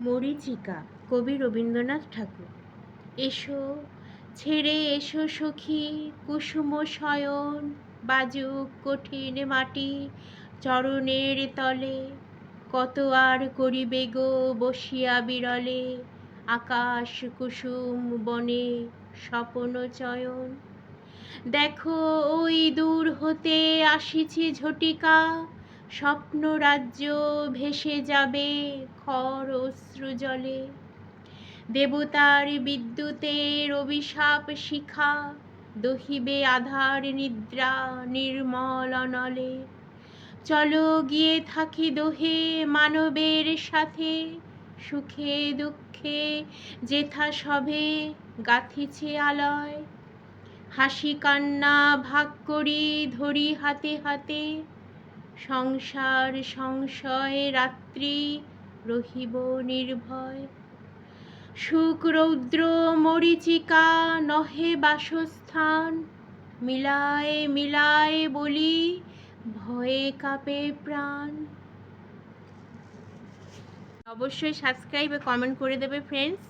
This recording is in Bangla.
মরীচিকা, কবি রবীন্দ্রনাথ ঠাকুর। এসো, ছেড়ে এসো সখী, কুসুম শয়ন, বাজুক কঠিন মাটি, চরণের তলে। কত আর করিবে গো বসিয়া বিরলে, আকাশ কুসুম বনে স্বপন চয়ন। দেখো, ওই দূর হতে আসিছি ঝটিকা স্বপ্ন রাজ্য ভেসে যাবে খর অশ্রু জলে। দেবতার বিদ্যুতের অভিশাপ শিখা, দহিবে আধার নিদ্রা নির্মল অনলে। চলো গিয়ে থাকি দোহে মানবের সাথে, সুখে দুঃখে যেথা সবে গাথিছে আলয়। হাসি কান্না ভাগ করি ধরি হাতে হাতে সংসার সংশয় রাত্রি রহিব নির্ভয়। সুখ রৌদ্র মরিচিকা নহে বাসস্থান, মিলায় মিলায় বলি ভয়ে কাঁপে প্রাণ। অবশ্যই সাবস্ক্রাইব কমেন্ট করে দেবে ফ্রেন্ডস